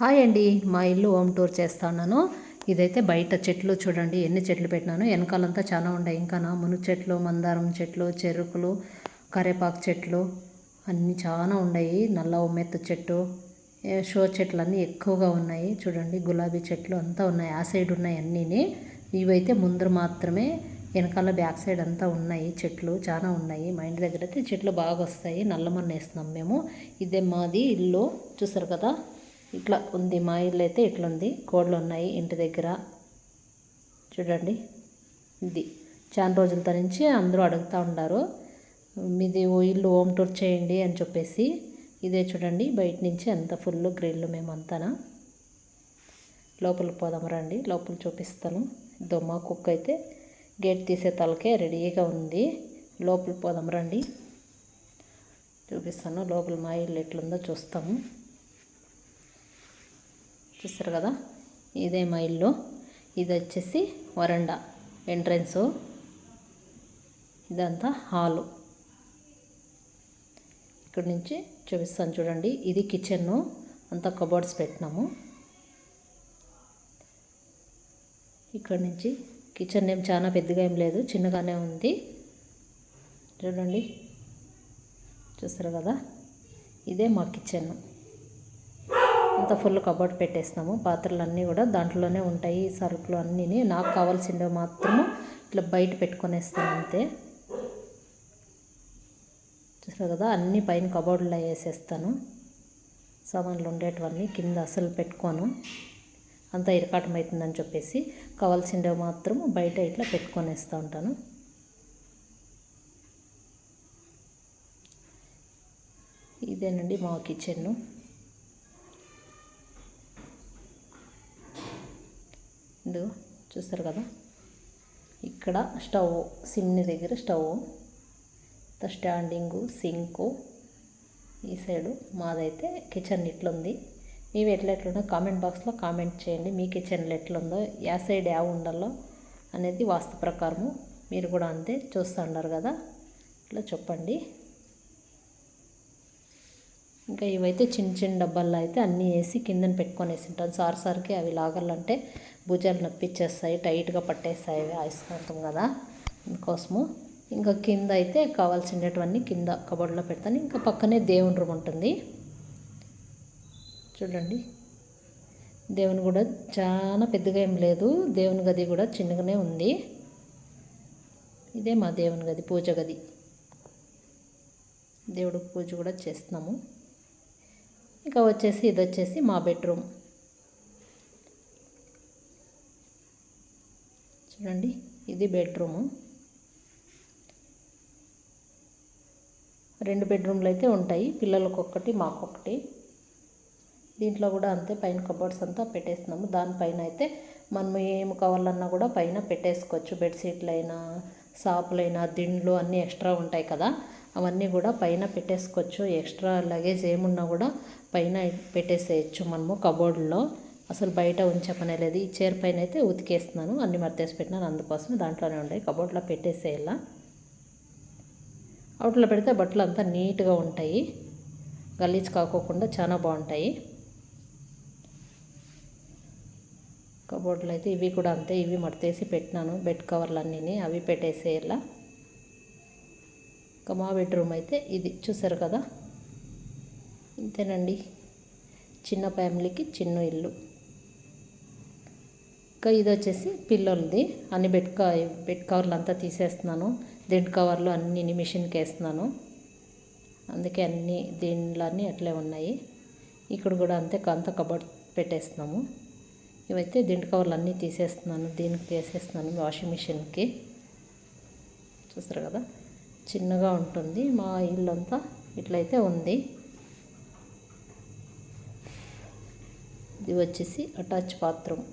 Hi అండి. మా ఇల్లు హోమ్ టూర్ చేస్తా ఉన్నాను. ఇదైతే బయట చెట్లు చూడండి. ఎన్ని చెట్లు పెట్టినాను. వెనకాలంతా చాలా ఉన్నాయి. ఇంకా నా మునుగు చెట్లు మందారం చెట్లు చెరుకులు కరేపాకు చెట్లు అన్నీ చాలా ఉన్నాయి. నల్ల ఉమ్మెత్త చెట్టు షో చెట్లు అన్నీ ఎక్కువగా ఉన్నాయి. చూడండి గులాబీ చెట్లు అంతా ఉన్నాయి. ఆ సైడ్ ఉన్నాయి అన్నీని. ఇవైతే ముందర మాత్రమే వెనకాల బ్యాక్ సైడ్ అంతా ఉన్నాయి చెట్లు. చాలా ఉన్నాయి. మా ఇంటి దగ్గర అయితే చెట్లు బాగా వస్తాయి. నల్లమన్న వేస్తున్నాం మేము. ఇదే మాది ఇల్లు. చూసారు కదా? ఇట్లా ఉంది మా ఇల్లు అయితే ఇట్లుంది. కోళ్ళు ఉన్నాయి ఇంటి దగ్గర. చూడండి. ఇది చాలా రోజుల నుంచి అందరూ అడుగుతూ ఉన్నారు. మీది ఓ ఇల్లు హోమ్ టూర్ చేయండి అని చెప్పేసి. ఇదే చూడండి బయట నుంచి ఎంత ఫుల్ గ్రిల్ మేమంతానా. లోపలికి పోదాం రండి లోపల చూపిస్తాను. దొమ్మ కుక్క అయితే గేట్ తీసే తలకే రెడీగా ఉంది. లోపలికి పోదాం రండి. చూపిస్తాను లోపల మా ఇల్లు ఎట్లుందో చూస్తాము. చూస్తారు కదా? ఇదే మా ఇల్లు. ఇది వచ్చేసి వరండా ఎంట్రన్స్. ఇదంతా హాలు. ఇక్కడ నుంచి చూపిస్తాను చూడండి. ఇది కిచెన్. అంతా కబోర్డ్స్ పెట్టినాము. ఇక్కడ నుంచి కిచెన్ ఏం చాలా పెద్దగా ఏం లేదు చిన్నగానే ఉంది. చూడండి. చూస్తారు కదా? ఇదే మా కిచెన్. అంతా ఫుల్ కబోర్డ్ పెట్టేస్తాము పాత్రలు అన్నీ కూడా దాంట్లోనే ఉంటాయి. సరుకులు అన్నీ నాకు కావాల్సినవి మాత్రము ఇట్లా బయట పెట్టుకొనేస్తాను అంతే. చూసారు కదా? అన్నీ పైన కబోర్డ్లో వేసేస్తాను. సామాన్లు ఉండేటివన్నీ కింద అసలు పెట్టుకోను. అంతా ఇరకాటం అవుతుందని చెప్పేసి కావాల్సినవి మాత్రం బయట ఇట్లా పెట్టుకొనేస్తూ ఉంటాను. ఇదేనండి మా కిచెన్ ఇదిగో చూస్తారు కదా? ఇక్కడ స్టవ్ సిమ్ని దగ్గర స్టవ్. Standing sink. ఈ సైడు మాదైతే కిచెన్ ఇట్లుంది. మీవి ఎట్లా ఎట్లుందో కామెంట్ బాక్స్లో కామెంట్ చేయండి. మీ కిచెన్లో ఎట్లుందో యా సైడ్ యా ఉండాలో అనేది వాస్తు ప్రకారము. మీరు కూడా అంతే చూస్తూ ఉన్నారు కదా? ఇట్లా చెప్పండి. ఇంకా ఇవైతే చిన్న చిన్న డబ్బాల్లో అయితే అన్నీ వేసి కిందన పెట్టుకొని వేసి ఉంటాను సార్ సార్కి అవి లాగాలంటే భుజాలు నొప్పిచ్చేస్తాయి టైట్గా పట్టేస్తాయి అయస్కాంతం కదా అందుకోసము. ఇంకా కింద అయితే కావాల్సినటువన్నీ కింద కబోర్డ్లో పెడతాను. ఇంకా పక్కనే దేవుని రూమ్ ఉంటుంది. చూడండి. దేవుని కూడా చాలా పెద్దగా ఏం లేదు. దేవుని గది కూడా చిన్నగానే ఉంది. ఇదే మా దేవుని గది పూజ గది. దేవుడికి పూజ కూడా చేస్తున్నాము. ఇంకా వచ్చేసి ఇది వచ్చేసి మా బెడ్రూమ్. చూడండి ఇది బెడ్రూము రెండు బెడ్రూమ్లు అయితే ఉంటాయి పిల్లలకు ఒక్కటి మాకొకటి దీంట్లో కూడా అంతే పైన కబోర్డ్స్ అంతా పెట్టేస్తున్నాము. దానిపైన అయితే మనం ఏమి కావాలన్నా కూడా పైన పెట్టేసుకోవచ్చు. బెడ్షీట్లు అయినా సాపులైనా దిండ్లు అన్నీ ఎక్స్ట్రా ఉంటాయి కదా. అవన్నీ కూడా పైన పెట్టేసుకోవచ్చు. ఎక్స్ట్రా లగేజ్ ఏమున్నా కూడా పైన పెట్టేసేయచ్చు మనము కబోర్డ్లో అసలు బయట ఉంచే పనే లేదు. ఈ చైర్ పైన అయితే ఉతికేస్తున్నాను. అన్ని మర్తేసి పెట్టినాను. అందుకోసం దాంట్లోనే ఉంటాయి కబోర్డ్లో పెట్టేసేయాల. అవుట్లో పెడితే బట్టలు అంతా నీట్గా ఉంటాయి. గలీజ్ కాకోకుండా చాలా బాగుంటాయి. కబోర్డ్లు అయితే ఇవి కూడా అంతే. ఇవి మడతేసి పెట్టినాను. బెడ్ కవర్లు అన్నీ అవి పెట్టేసేయాల. ఇంకా మా బెడ్రూమ్ అయితే ఇది. చూసారు కదా? ఇంతేనండి. చిన్న ఫ్యామిలీకి చిన్న ఇల్లు. ఇంకా ఇది వచ్చేసి పిల్లలది. అన్ని బెడ్ క బెడ్ కవర్లు అంతా తీసేస్తున్నాను. దిడ్ కవర్లు అన్ని మిషన్కి వేస్తున్నాను అందుకే అన్ని దీనిలన్నీ అట్లే ఉన్నాయి. ఇక్కడ కూడా అంతే అంత కబోర్డ్ పెట్టేస్తున్నాము. ఇవైతే దిండు కవర్లు అన్నీ తీసేస్తున్నాను. దీనికి వేసేస్తున్నాను వాషింగ్ మిషన్కి. చూస్తారు కదా? చిన్నగా ఉంటుంది. మా ఇల్లు అంతా ఇట్లయితే ఉంది. ఇది వచ్చేసి అటాచ్ బాత్రూమ్.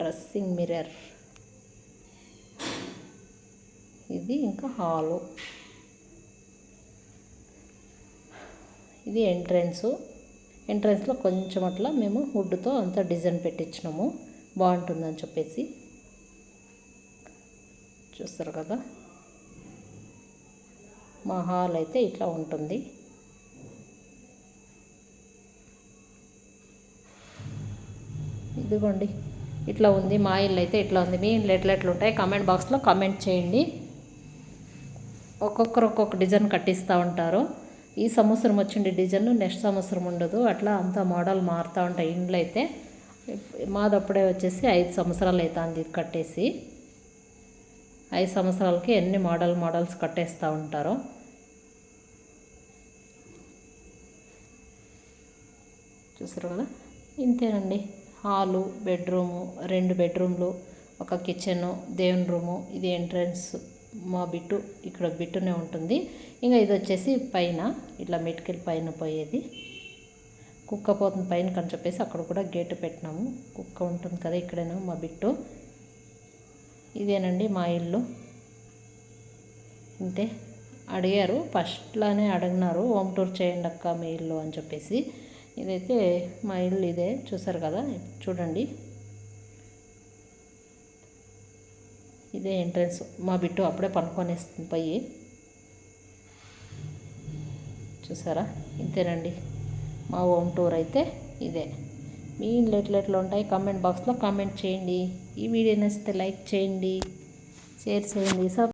Dressing mirror. ఇది ఇంకా హాలు. ఇది ఎంట్రన్స్. ఎంట్రన్స్లో కొంచెం అట్లా మేము వుడ్తో అంతా డిజైన్ పెట్టించినాము బాగుంటుందని చెప్పేసి. చూస్తారు కదా. మా హాల్ అయితే ఇట్లా ఉంటుంది. ఇదిగోండి. ఇట్లా ఉంది మా ఇల్లు అయితే ఇట్లా ఉంది. మీ ఇల్లు ఎట్లా ఎట్లా ఉంటాయి కామెంట్ బాక్స్లో కామెంట్ చేయండి. ఒక్కొక్కరు ఒక్కొక్క డిజైన్ కట్టిస్తూ ఉంటారు. ఈ సంవత్సరం వచ్చిండే డిజైన్ నెక్స్ట్ సంవత్సరం ఉండదు. అట్లా అంత మోడల్ మారుతూ ఉంటాయి. ఇండ్లు అయితే మాదప్పుడే వచ్చేసి ఐదు సంవత్సరాలు అవుతుంది ఇది కట్టేసి. ఐదు సంవత్సరాలకి ఎన్ని మోడల్ మోడల్స్ కట్టేస్తూ ఉంటారు. చూసారు కదా? ఇంతేనండి. హాలు బెడ్రూము రెండు బెడ్రూమ్లు ఒక కిచెను దేవుని రూము ఇది ఎంట్రన్స్ మా బిట్టు ఇక్కడ బిట్టునే ఉంటుంది. ఇంకా ఇది వచ్చేసి పైన ఇట్లా మెటికల్ పైన పోయేది. కుక్క పోతుంది పైన కని చెప్పేసి అక్కడ కూడా గేటు పెట్టినాము. కుక్క ఉంటుంది కదా ఇక్కడేనా మా బిట్టు. ఇదేనండి మా ఇల్లు. అంతే అడిగారు. ఫస్ట్లోనే అడిగినారు. హోమ్ టూర్ చేయండి అక్క మీ ఇల్లు అని చెప్పేసి. ఇదైతే మా ఇల్లు ఇదే చూసారు కదా? చూడండి. ఇదే ఎంట్రన్స్. మా బిట్టు అప్పుడే పనుకొనేస్తుంది పోయి చూసారా? ఇంతేనండి. మా హోమ్ టూర్ అయితే ఇదే. మీ ఇంట్లో ఎట్లెట్లు ఉంటాయి కామెంట్ బాక్స్లో కామెంట్ చేయండి. ఈ వీడియో నచ్చితే లైక్ చేయండి. షేర్ చేయండి. సబ్